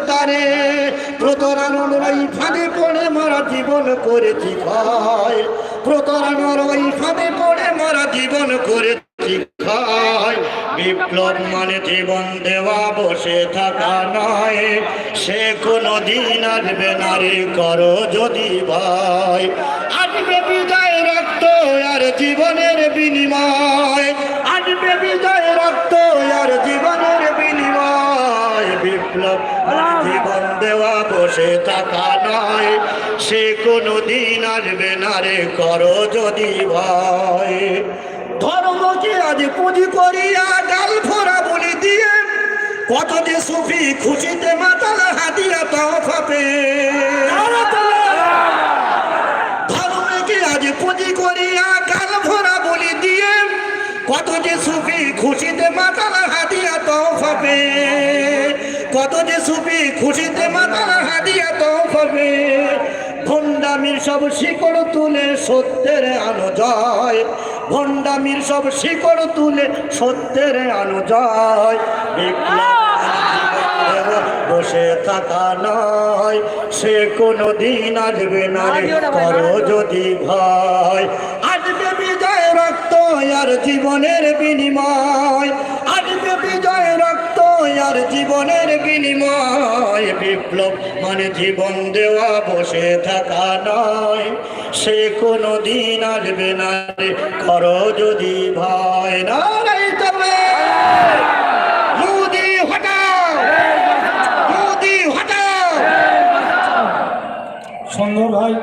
জনতারে প্রতারণার ওই ফাঁদে পড়ে মারা জীবন করেছি ক্ষয় প্রতারণার ওই ফাঁদে পড়ে মারা জীবন করেছি ক্ষয় বিপ্লব মানে জীবন দেওয়া, বসে থাকা নয়। সে কোনো দিন আসবে নারী করো যদি ভাই। আসবে বিজয় রক্ত আর জীবনের বিনিময়। আসবে বিদায় রক্ত আর জীবনের বিনিময়। বিপ্লব। জীবন দেওয়া বসে থাকা নয়, সে কোনো দিন আসবে না রে, করো যদি ভয়। ধর্মকে আজ পুঁজি করিয়া ডাল ফোরা বলি দিয়ে, কত যে সুফি খুশিতে মাতাল হাতিয়া তাও ফাপে। ধর্মকে আজ পুঁজি করিয়া গাল ভরা বলি দিয়ে, কত যে সুফি খুশিতে মাতাল খুশিতে মাতাল হাতিয়া তাও ফাপে ভণ্ডামির সব শিকড় তুলে সত্যের আলো যায় ভণ্ডামির সব শিকড় তুলে সত্যের যায় বিপ্লব বসে থাকা নয়, সে কোনো দিন আসবে না করো যদি ভয়। আসবে বিজয় রক্ত আর জীবনের বিনিময়। আর জীবনের বিনিময় বিপ্লব মানে জীবন দেওয়া, বসে থাকা নয়। সে কোনো দিন আসবে না রে, করো যদি ভয়। না তবে। সুন্দর ভাই,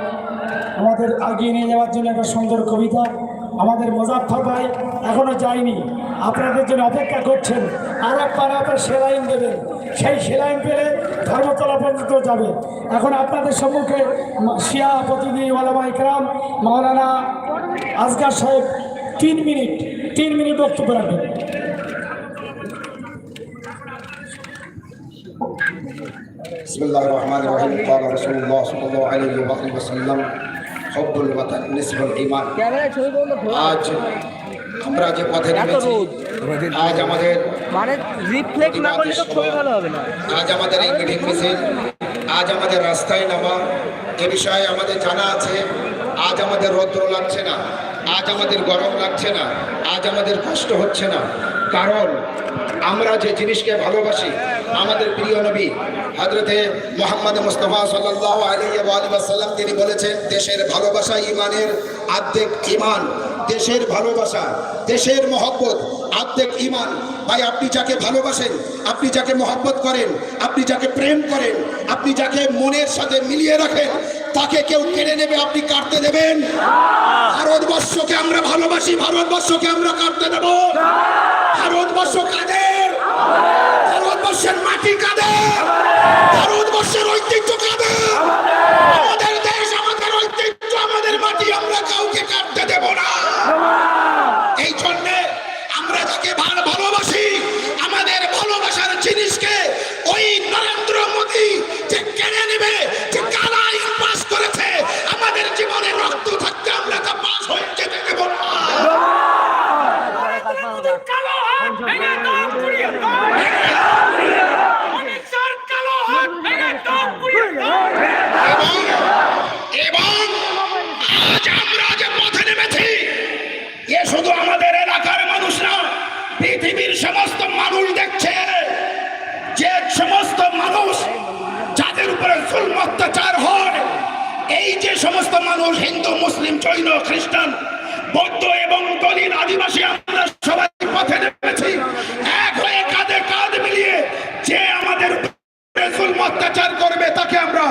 আমাদের আগিয়ে নিয়ে যাওয়ার জন্য একটা সুন্দর কবিতা। আমাদের মোজাফর ভাই এখনো যায়নি আপনাদের জন্য অপেক্ষা করছেন আর এক পারে আপনার সেলাইন দেবেন সেই সেলাইন পেলে ধর্মতলা পর্যন্ত যাবে এখন আপনাদের সম্মুখে মা- শিয়া প্রতিনিধি ওলামা ইকরাম মাওলানা আজগার সাহেব তিন মিনিট তিন মিনিট বক্তব্য রাখবেন بسم الله الرحمن الرحيم قال رسول الله صلى الله عليه وآله وسلم হব্বুল বাতান আজ আমরা যে পথে নেমেছি আজ আমাদের আজ আমাদের এই মিটিং মিছিল আজ আমাদের রাস্তায় নামা এ বিষয়ে আমাদের জানা আছে আজ আমাদের রৌদ্র লাগছে না আজ আমাদের গরম লাগছে না আজ আমাদের কষ্ট হচ্ছে না। কারণ আমরা যে জিনিসকে ভালোবাসি আমাদের প্রিয় নবী হজরতে মোহাম্মদ মুস্তফা সাল্লাহ আলিয়াল্লাম তিনি বলেছেন, দেশের ভালোবাসা ইমানের আর্ধেক ইমান দেশের ভালোবাসা, দেশের মহব্বত আর্ধেক ইমান ভাই, আপনি যাকে ভালোবাসেন, আপনি যাকে মহব্বত করেন, আপনি যাকে প্রেম করেন, আপনি যাকে মনের সাথে মিলিয়ে রাখেন, তাকে কেউ কেড়ে নেবে, আপনি কাটতে দেবেন। ভারতবর্ষকে আমরা ভালোবাসি, ভারতবর্ষকে আমরা কাটতে দেব। ভারতবর্ষ কাদের? ভারতবর্ষের মাটি কাদের? পৃথিবীর সমস্ত মানুষ দেখছে যে সমস্ত মানুষ যাদের উপরে জুলম, অত্যাচার হয়। এই যে সমস্ত মানুষ হিন্দু, মুসলিম, জৈন, খ্রিস্টান, বৌদ্ধ এবং দলিত আদিবাসী, আমরা সবাই পথে নেমেছি। এক হয়ে কাঁধে কাঁধ মিলিয়ে যে আমাদের জুলম, অত্যাচার করবে, তাকে আমরা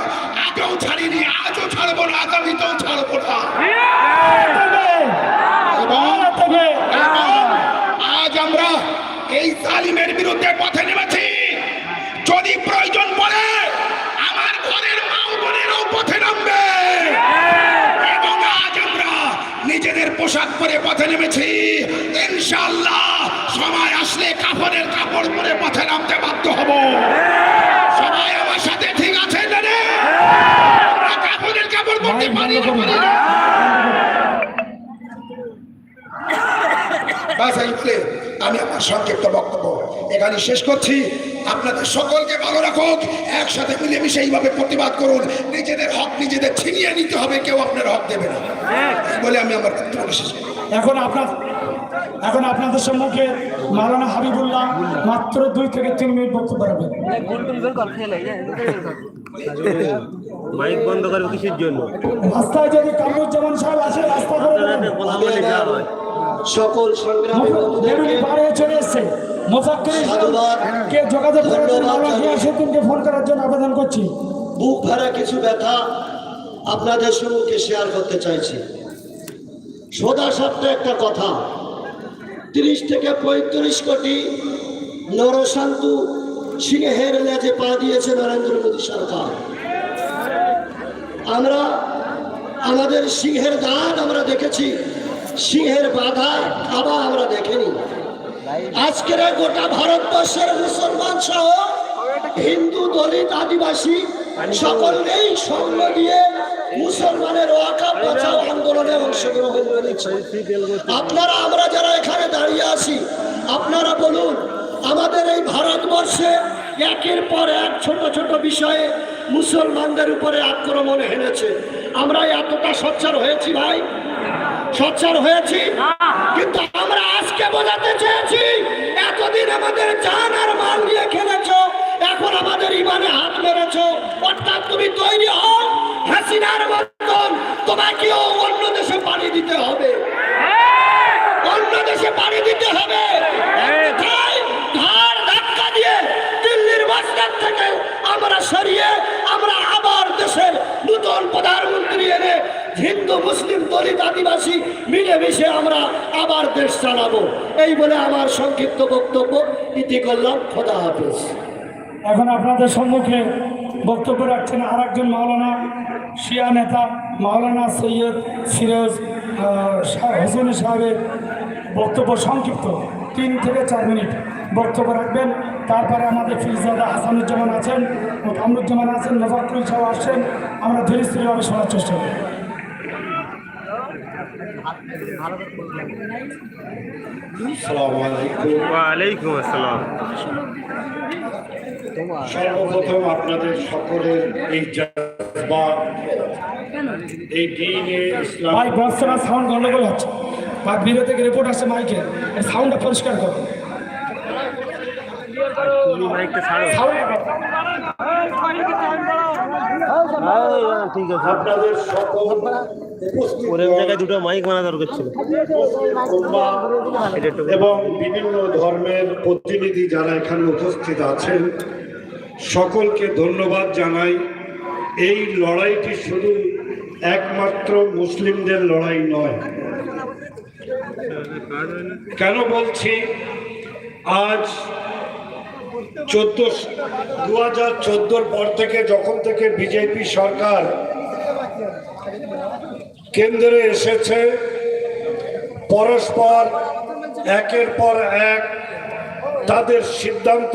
আগেও ছাড়িনি, আজও ছাড়বো না, আগামীতেও ছাড়বো না এবং এবং আজ আমরা এই তালিমের বিরুদ্ধে পথে নেমেছি। যদি প্রয়োজন পড়ে, আমার ঘরের মা ও বোনেরাও পথে নামবে। এবং আজ আমরা নিজেদের পোশাক পরে পথে নেমেছি। ইনশাআল্লাহ, সময় আসলে কাপড়ের কাপড় পরে পথে নামতে বাধ্য হব। সবাই আমার সাথে ঠিক আছে না রে কাপড়ের কাপড় পরতে পারি না বাস বলে আমি আমার সংক্ষিপ্ত বক্তব্য। এখানে শেষ করছি। আপনাদের সকলকে ভালো রাখুক। একসাথে মিলেমিশে এইভাবে প্রতিবাদ করুন। নিজেদের হক নিজেদের ছিনিয়ে নিতে হবে কেউ আপনার হক দেবে না। বলে আমি আমার বক্তব্য শেষ করি। এখন আপনার এখন আপনাদের সম্মুখে মাওলানা হাবিবুল্লাহ মাত্র দুই থেকে তিন মিনিট বক্তব্য রাখবেন। মাইক বন্ধ করবে কিসের জন্য? রাস্তায় যদি কামরুজ্জামান সাহেব আসে রাস্তা করে সকল সংগ্রামী চলে এসছে। কে যোগাযোগ ফোন করার জন্য আবেদন করছি। বুক ভরা কিছু ব্যথা আপনাদের সম্মুখে শেয়ার করতে চাইছি। সোজা সাপটা একটা কথা। তিরিশ থেকে পঁয়ত্রিশ কোটি নরশান্তু সিংহের লেজে পা দিয়েছে নরেন্দ্র মোদী সরকার। আমরা আমাদের সিংহের দাঁত আমরা দেখেছি। সিংহের বাধা আবার আমরা দেখিনি। আজকের গোটা ভারতবর্ষের মুসলমান সহ হিন্দু, দলিত, আদিবাসী সকলেই সঙ্গ দিয়ে মুসলমানের আন্দোলনে অংশগ্রহণ করেছে। আপনারা, আমরা যারা এখানে দাঁড়িয়ে আছি, আপনারা বলুন, আমাদের এই ভারতবর্ষে একের পর এক ছোট ছোট বিষয়ে মুসলমানদের উপরে আক্রমণ হেনেছে আমরা এতটা সোচ্চার হয়েছি ভাই। সোচ্চার হয়েছি। কিন্তু আমরা আজকে বোঝাতে চেয়েছি, এতদিন আমাদের জান আর মাল নিয়ে খেলেছ, এখন আমাদের ইমানে হাত মেরেছ। অর্থাৎ তুমি তৈরি হও, হাসিনার মতন। তোমাকেও অন্য দেশে পাড়ি দিতে হবে। অন্য দেশে পাড়ি দিতে হবে। ধার দিয়ে দিল্লির থেকে আমরা সরিয়ে আমরা আবার দেশের নতুন প্রধানমন্ত্রী এনে হিন্দু, মুসলিম, দলিত, আদিবাসী মিলেমিশে আমরা আবার দেশ চালাবো। এই বলে আমার সংক্ষিপ্ত বক্তব্য। ইতি করলাম। খোদা হাফেজ। এখন আপনাদের সম্মুখে বক্তব্য রাখছেন আর একজন মাওলানা শিয়া নেতা, মাওলানা সৈয়দ সিরোজ হোসেন সাহেবের বক্তব্য সংক্ষিপ্ত। তিন থেকে চার মিনিট বক্তব্য রাখবেন। তারপরে আমাদের ফিরজাদা হাসানুজ্জামান আছেন কামরুজ্জামান আছেন নজাকুল সাহেব আসছেন। আমরা ধীরে স্থিরভাবে শোনার চেষ্টা করি ওয়ালাইকুম আসসালাম সর্বপ্রথম আপনাদের সকলের এই জজবা এই দিনে ইসলাম ভাই বক্সরা সাউন্ড গন্ডগোল হচ্ছে। বা বিরো থেকে রিপোর্ট আসছে মাইকে। সাউন্ডটা পরিষ্কার করো। তুমি মাইকটা ছাড়ো। ঠিক আছে। আপনাদের সকল জায়গায় দুটো মাইক বানা দরকার ছিল। এবং বিভিন্ন ধর্মের প্রতিনিধি যারা এখানে উপস্থিত আছেন, সকলকে ধন্যবাদ জানাই। এই লড়াইটি শুধু একমাত্র মুসলিমদের লড়াই নয়। কেন বলছি? আজ চোদ্দ দু হাজার পর থেকে যখন থেকে বিজেপি সরকার কেন্দ্রে এসেছে পরস্পর একের পর এক তাদের সিদ্ধান্ত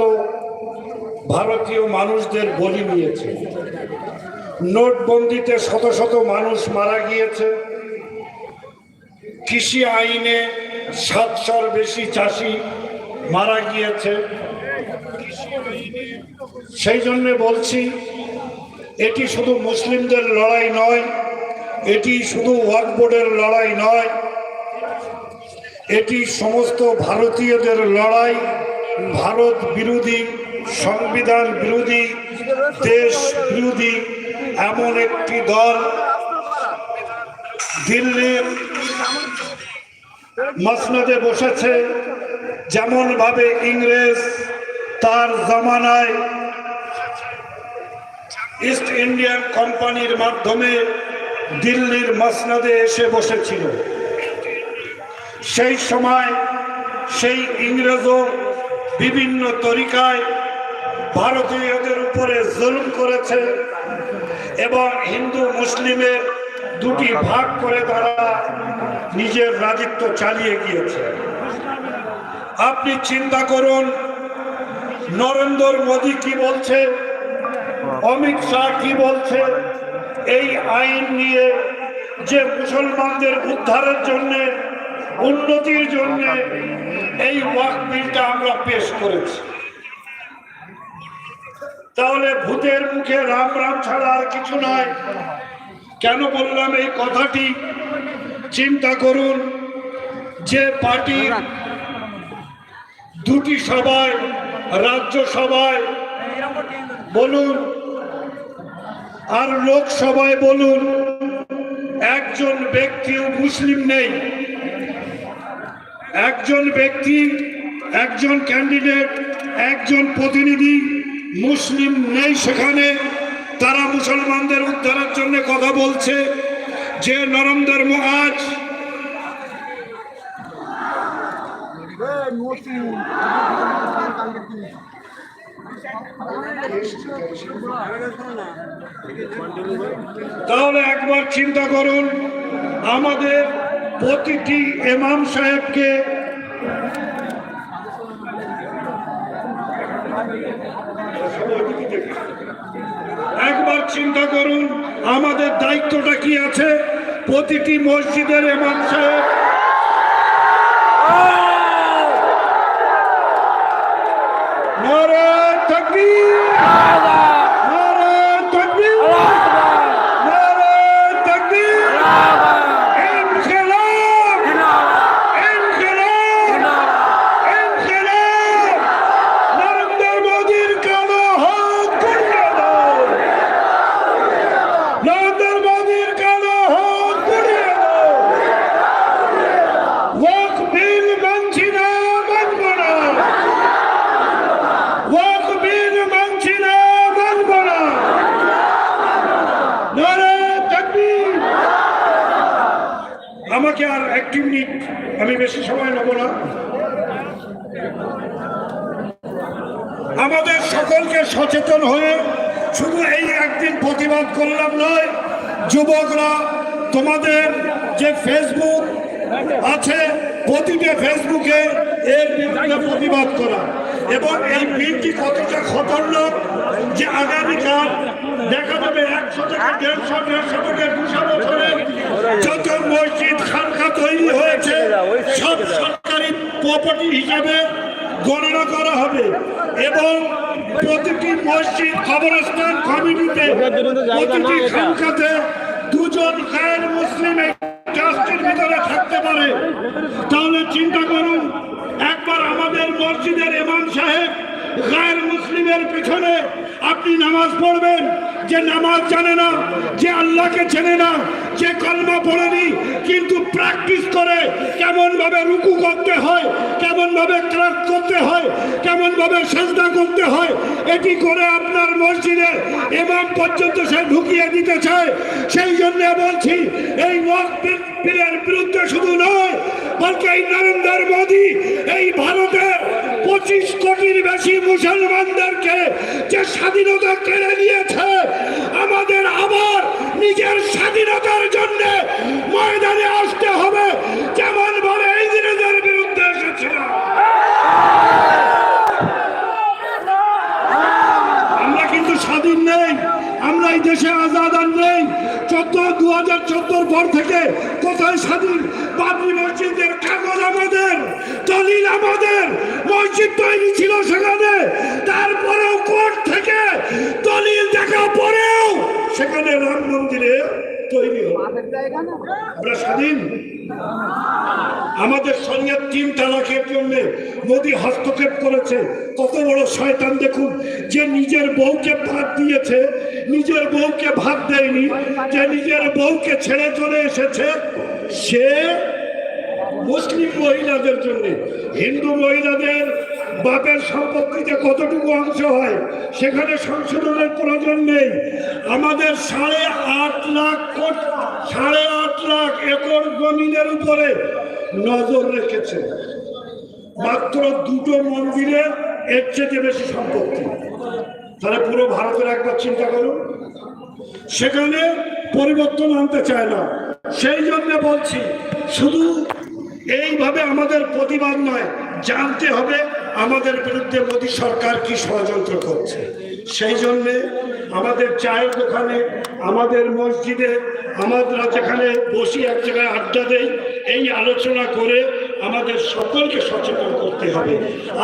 ভারতীয় মানুষদের বলি নিয়েছে। নোটবন্দিতে শত শত মানুষ মারা গিয়েছে। কৃষি আইনে সাতশোর বেশি চাষি মারা গিয়েছে। সেই জন্য বলছি, এটি শুধু মুসলিমদের লড়াই নয় এটি শুধু ওয়াক বোর্ডের লড়াই নয়, এটি সমস্ত ভারতীয়দের লড়াই, ভারত বিরোধী, সংবিধান বিরোধী, দেশ বিরোধী, এমন একটি দল দিল্লির মসনদে বসেছে যেমন ভাবে ইংরেজ তার জমানায় ইস্ট ইন্ডিয়ান কোম্পানির মাধ্যমে দিল্লির মসনদে এসে বসেছিল। সেই সময় সেই ইংরেজও বিভিন্ন তরিকায় ভারতীয়দের উপরে জুলুম করেছে এবং হিন্দু মুসলিমের দুটি ভাগ করে তারা নিজের রাজত্ব চালিয়ে গিয়েছে। আপনি চিন্তা করুন, নরেন্দ্র মোদী কি বলছে, অমিত শাহ কি বলছে এই আইন নিয়ে যে মুসলমানদের উদ্ধারের জন্য, উন্নতির জন্য এই ওয়াক বিলটা আমরা পেশ করেছি। তাহলে ভূতের মুখে রাম রাম ছাড়া আর কিছু নয় কেন বললাম এই কথাটি? চিন্তা করুন, যে পার্টির দুটি সভায়, রাজ্য সভায় বলুন আর লোকসভায় বলুন, একজন ব্যক্তিও মুসলিম নেই। একজন ব্যক্তি, একজন ক্যান্ডিডেট একজন প্রতিনিধি মুসলিম নেই সেখানে। তারা মুসলমানদের উদ্ধারের জন্য কথা বলছে। যে নরেন্দ্র আজ তাহলে একবার চিন্তা করুন, আমাদের প্রতিটি এমাম সাহেবকে একবার চিন্তা করুন, আমাদের দায়িত্বটা কি আছে? প্রতিটি মসজিদের এমাম সাহেব নারায়ণ takbir! আমি বেশি সময় নেব না। আমাদের সকলকে সচেতন হয়ে শুধু এই একদিন প্রতিবাদ করলাম নয়, যুবকরা, তোমাদের যে ফেসবুক আছে, প্রতিটা ফেসবুকে এর বিরুদ্ধে প্রতিবাদ করা। এবং এই বিলটি কতটা খতরনাক যে আগামীকাল দেখা যাবে একশো থেকে দেড়শো দেড়শো থেকে দুশো বছরে যত মসজিদ খানকা তৈরি হয়েছে, সব সরকারি প্রপার্টি হিসাবে গণনা করা হবে এবং প্রতিটি মসজিদ কবরস্থান কমিটিতে, প্রতিটি খানকাতে দুজন গায়ের মুসলিম ট্রাস্টের ভিতরে থাকতে পারে। তাহলে চিন্তা করুন একবার আমাদের মসজিদের এমান সাহেব গায়ের মুসলিমের পেছনে আপনি নামাজ পড়বেন। যে নামাজ জানে না, যে আল্লাহকে চেনে না, যে কলমা পড়েনি, কিন্তু প্র্যাকটিস করে কেমন ভাবে রুকু করতে হয় কেমন ভাবে ক্লাস করতে হয় কেমন ভাবে সেজদা করতে হয়, এটি করে আপনার মসজিদে এমাম পর্যন্ত সে ঢুকিয়ে দিতে চায়। সেই জন্য বলছি, এই বিরুদ্ধে শুধু নয় বলছে এই নরেন্দ্র মোদী, এই ভারতের পঁচিশ কোটির বেশি মুসলমানদেরকে যে স্বাধীনতা কেড়ে নিয়েছে আমাদের আবার নিজের স্বাধীনতার জন্য ময়দানে আসতে হবে যেমন বলে ইংরেজের বিরুদ্ধে এসেছিল আমরা কিন্তু স্বাধীন নেই আমরা এই দেশে আজাদ আর নেই চোদ্দ দু হাজার চোদ্দোর পর থেকে কোথায় স্বাধীন বাবরি মসজিদের কাগজ আমাদের দলিল আমাদের মসজিদ তৈরি ছিল সেখানে তারপরেও কোর্ট থেকে দলিল দেখা পরেও সেখানে রাম মন্দিরে তৈরি হলো আমরা স্বাধীন। আমাদের সঙ্গে তিন তালাকের জন্য মোদী হস্তক্ষেপ করেছে। কত বড় শয়তান দেখুন, যে নিজের বউকে ভাত দিয়েছে, নিজের বউকে ভাত দেয়নি, যে নিজের বউকে ছেড়ে চলে এসেছে, সে মুসলিম মহিলাদের জন্য, হিন্দু মহিলাদের বাপের সম্পত্তিতে কতটুকু অংশ হয়, সেখানে সংশোধনের প্রয়োজন নেই। আমাদের সাড়ে আট লাখ কোটি, সাড়ে আট লাখ একর জমিনের উপরে নজর রেখেছে। মাত্র দুটো মন্দিরে এর চেয়ে বেশি সম্পত্তি। তাহলে পুরো ভারতের একবার চিন্তা করুন। সেখানে পরিবর্তন আনতে চায় না। সেই জন্য বলছি, শুধু এইভাবে আমাদের প্রতিবাদ নয়, জানতে হবে আমাদের বিরুদ্ধে মোদী সরকার কি ষড়যন্ত্র করছে? সেই জন্যে আমাদের চায়ের দোকানে, আমাদের মসজিদে, আমরা যেখানে বসি এক জায়গায় আড্ডা দেই, এই আলোচনা করে আমাদের সকলকে সচেতন করতে হবে।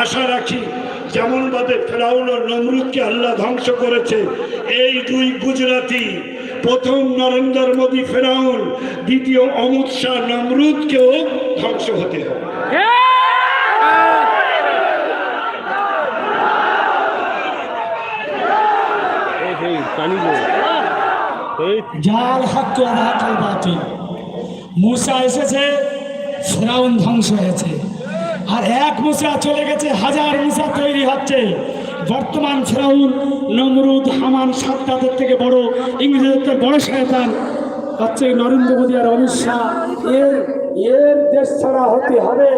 আশা রাখি যেমনভাবে ফেরাউন ও নমরুদকে আল্লাহ ধ্বংস করেছে, এই দুই গুজরাটি, প্রথম নরেন্দ্র মোদী ফেরাউন, দ্বিতীয় অমিত শাহ নমরুদকেও ধ্বংস হতে হবে এই সেই পানি গো মুসা এসেছে, ফেরাউন ধ্বংস হয়েছে। আর এক মুসা চলে গেছে, হাজার মুসা তৈরি হচ্ছে। বর্তমান ফেরাউন, নমরুদ, হামান সাতটাদের থেকে বড়, ইংরেজদের বড় শয়তান। হচ্ছে নরেন্দ্র মোদী আর অমিত শাহ, এর এর দেশ ছাড়া হতে হবে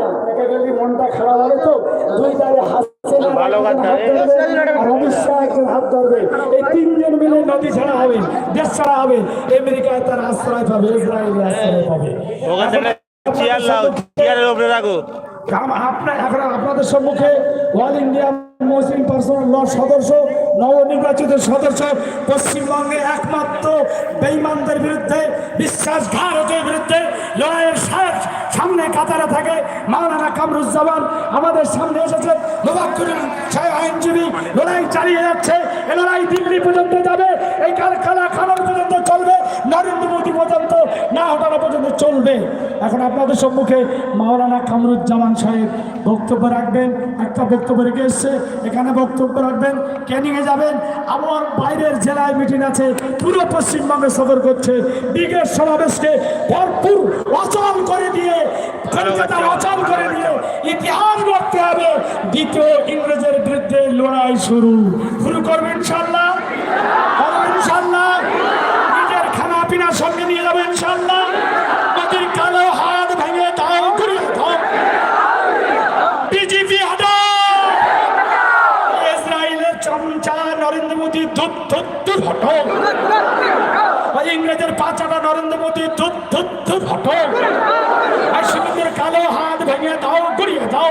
না। একা গেলে মনটা খারাপ হবে তো? দুই কথা। একজন হাত ধরবে, আর অমিত শাহ একজন হাত ধরবে। এই তিনজন মিলে নদী ছাড়া হবে দেশ ছাড়া হবে আমেরিকায় তার আশ্রয় পাবে ইসরায়েলে আশ্রয় পাবে। আপনার এখন আপনাদের সম্মুখে all India Muslim personal law সদস্য নবনির্বাচিত সদস্য পশ্চিমবঙ্গে একমাত্র বেইমানদের বিরুদ্ধে, বিশ্বাসঘাতকের বিরুদ্ধে লড়াইয়ের সা- সামনে কাতারে থাকে মাওলানা কামরুজ্জামান। আমাদের সামনে এসেছে মোবাক্কুর সাহেব আইনজীবী। লড়াই চালিয়ে যাচ্ছে, এ লড়াই দিল্লি পর্যন্ত যাবে, এই কারখানা খানার পর্যন্ত চলবে। হটানো পর্যন্ত চলবে। এখন আপনাদের সম্মুখে মাওলানা কামরুজ্জামান সাহেব বক্তব্য রাখবেন। একটা বক্তব্য রেখে এসছে। এখানে বক্তব্য রাখবেন। ক্যানিংয়ে যাবেন। আমার বাইরের জেলায় মিটিং আছে। পুরো পশ্চিমবঙ্গে সদর করছে। দিকের সমাবেশকে ভরপুর অচল করে দিয়ে কলকাতা অচল করে দিয়ে ইতিহাস গড়তে হবে। দ্বিতীয় ইংরেজের বিরুদ্ধে লড়াই শুরু। শুরু করবেন ইনশাল্লাহ ইনশাল্লাহ নিজের খানা পিনা সঙ্গে নিয়ে যাবেন ইনশাল্লাহ নদীর কালো হাত ভেঙে দাও করে দাও বিজেপি হাটাও ইসরায়েলের চামচা নরেন্দ্র ধুপ হটো ইংরেজের পাচাটা নরেন্দ্র মোদী ধুপ ধুপ ধুপ হটো আর কালো হাত ভেঙে দাও, গুড়িয়ে দাও।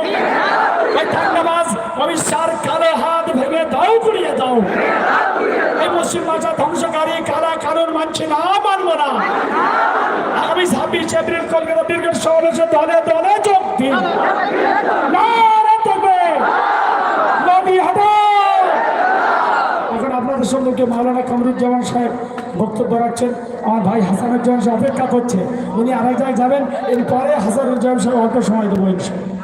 ওই শাহর কালো হাত ভেঙে দাও, গুড়িয়ে দাও। এই মুসলিম ভাষা ধ্বংসকারী কারা কারণ মানছে না, মানবো না। আগামী ছাব্বিশ এপ্রিল কলকাতা ব্রিগেড সমাবেশে দলে দলে যোগ দিন। নারে তকবীর! নবী হটাও! আপনাদের মাওলানা কামরুজ্জামান সাহেব বক্তব্য রাখছেন। আমার ভাই হাসানুজ্জামান সাহেব অপেক্ষা করছে। উনি আরেক জায়গায় যাবেন এরপরে হাসানুজ্জামান সাহেব অল্প সময় দেবো ইনশাল্লাহ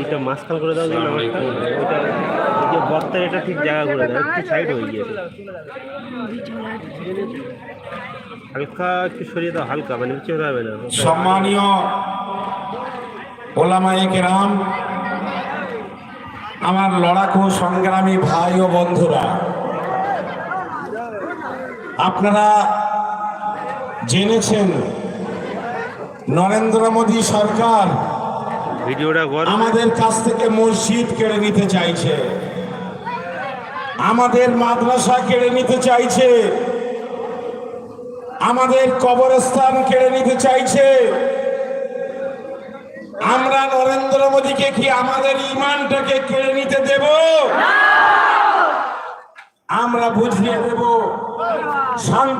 এইটা মাঝখান করে দাও যেন ওইটা যে বক্তার এটা ঠিক জায়গা করে দাও একটু সাইড হয়ে গিয়েছে হালকা একটু সরিয়ে দাও হালকা মানে উঁচু হবে না। সম্মানীয় ওলামায়ে কেরাম আমার লড়াকু সংগ্রামী ভাই ও বন্ধুরা আপনারা জেনেছেন নরেন্দ্র মোদী সরকার আমাদের কাছ থেকে মসজিদ কেড়ে নিতে চাইছে আমাদের মাদ্রাসা কেড়ে নিতে চাইছে আমাদের কবরস্থান কেড়ে নিতে চাইছে আমরা নরেন্দ্র মোদীকে কি আমাদের ইমানটাকে কেড়ে নিতে দেব? আমরা বুঝিয়ে দেব। শান্তি